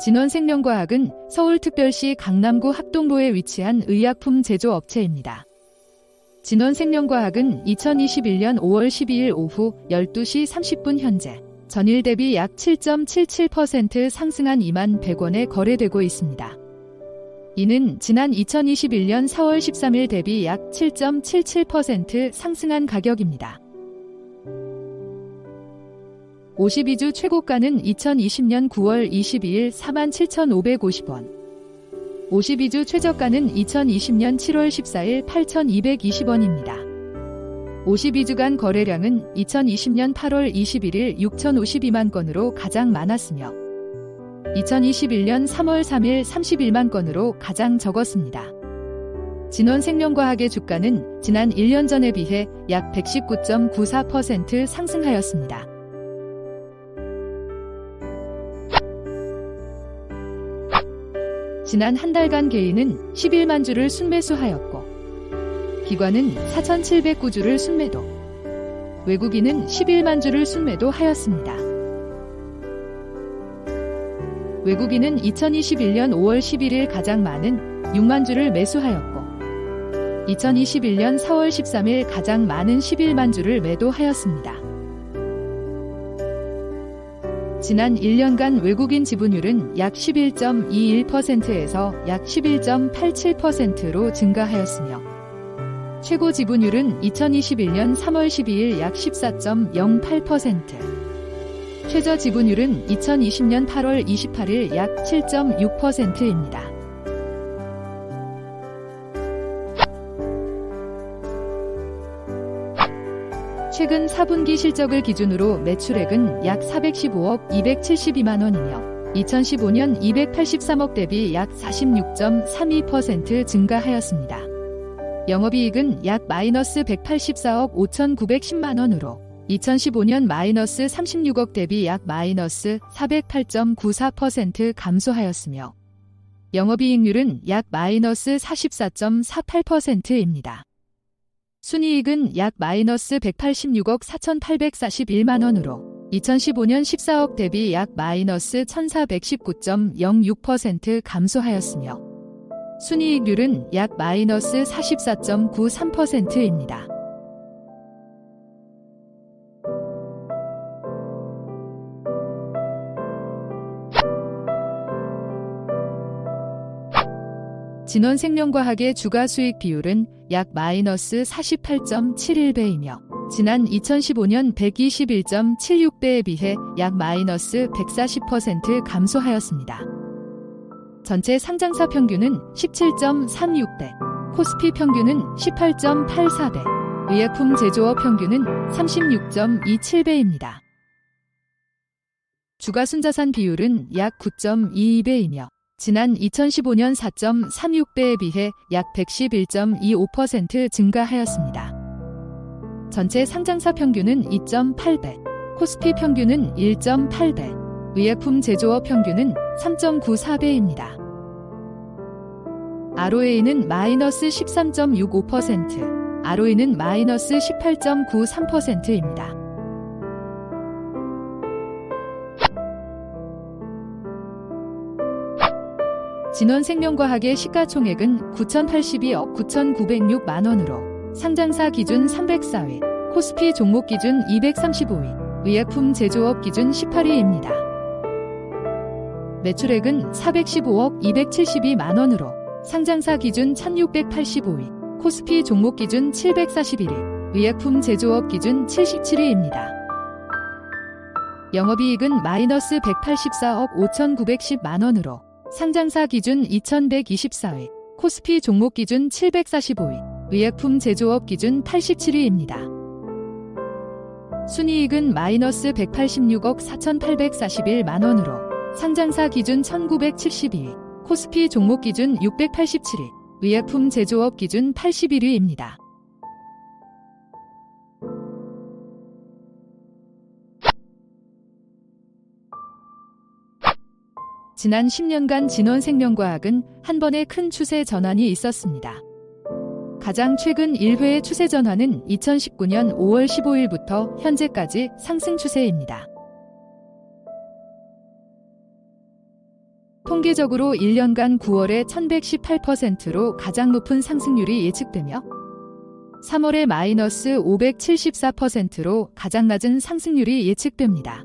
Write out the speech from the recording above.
진원생명과학은 서울특별시 강남구 학동로에 위치한 의약품 제조업체입니다. 진원생명과학은 2021년 5월 12일 오후 12시 30분 현재 전일 대비 약 7.77% 상승한 2만 100원에 거래되고 있습니다. 이는 지난 2021년 4월 13일 대비 약 7.77% 상승한 가격입니다. 52주 최고가는 2020년 9월 22일 47,550원. 52주 최저가는 2020년 7월 14일 8,220원입니다. 52주간 거래량은 2020년 8월 21일 6,052만 건으로 가장 많았으며 2021년 3월 3일 31만 건으로 가장 적었습니다. 진원 생명과학의 주가는 지난 1년 전에 비해 약 119.94% 상승하였습니다. 지난 한 달간 개인은 11만 주를 순매수하였고 기관은 4,709주를 순매도 외국인은 11만 주를 순매도 하였습니다. 외국인은 2021년 5월 11일 가장 많은 6만 주를 매수하였고 2021년 4월 13일 가장 많은 11만 주를 매도하였습니다. 지난 1년간 외국인 지분율은 약 11.21%에서 약 11.87%로 증가하였으며 최고 지분율은 2021년 3월 12일 약 14.08%, 최저 지분율은 2020년 8월 28일 약 7.6%입니다. 최근 4분기 실적을 기준으로 매출액은 약 415억 272만 원이며 2015년 283억 대비 약 46.32% 증가하였습니다. 영업이익은 약 마이너스 184억 5,910만 원으로 2015년 마이너스 36억 대비 약 마이너스 408.94% 감소하였으며 영업이익률은 약 마이너스 44.48%입니다. 순이익은 약 마이너스 186억 4,841만 원으로 2015년 14억 대비 약 마이너스 1,419.06% 감소하였으며 순이익률은 약 마이너스 44.93%입니다. 진원생명과학의 주가 수익 비율은 약 마이너스 48.71배이며 지난 2015년 121.76배에 비해 약 마이너스 140% 감소하였습니다. 전체 상장사 평균은 17.36배, 코스피 평균은 18.84배, 의약품 제조업 평균은 36.27배입니다. 주가 순자산 비율은 약 9.22배이며 지난 2015년 4.36배에 비해 약 111.25% 증가하였습니다. 전체 상장사 평균은 2.8배, 코스피 평균은 1.8배, 의약품 제조업 평균은 3.94배입니다. ROA는 마이너스 13.65%, ROE는 마이너스 18.93%입니다. 진원생명과학의 시가총액은 9,082억 9,906만 원으로 상장사 기준 304위, 코스피 종목 기준 235위, 의약품 제조업 기준 18위입니다. 매출액은 415억 272만 원으로 상장사 기준 1685위, 코스피 종목 기준 741위, 의약품 제조업 기준 77위입니다. 영업이익은 마이너스 184억 5,910만 원으로 상장사 기준 2124위, 코스피 종목 기준 745위, 의약품 제조업 기준 87위입니다. 순이익은 마이너스 186억 4,841만 원으로 상장사 기준 1972위, 코스피 종목 기준 687위, 의약품 제조업 기준 81위입니다. 지난 10년간 진원 생명과학은 한 번의 큰 추세 전환이 있었습니다. 가장 최근 1회의 추세 전환은 2019년 5월 15일부터 현재까지 상승 추세입니다. 통계적으로 1년간 9월에 1118%로 가장 높은 상승률이 예측되며 3월에 마이너스 574%로 가장 낮은 상승률이 예측됩니다.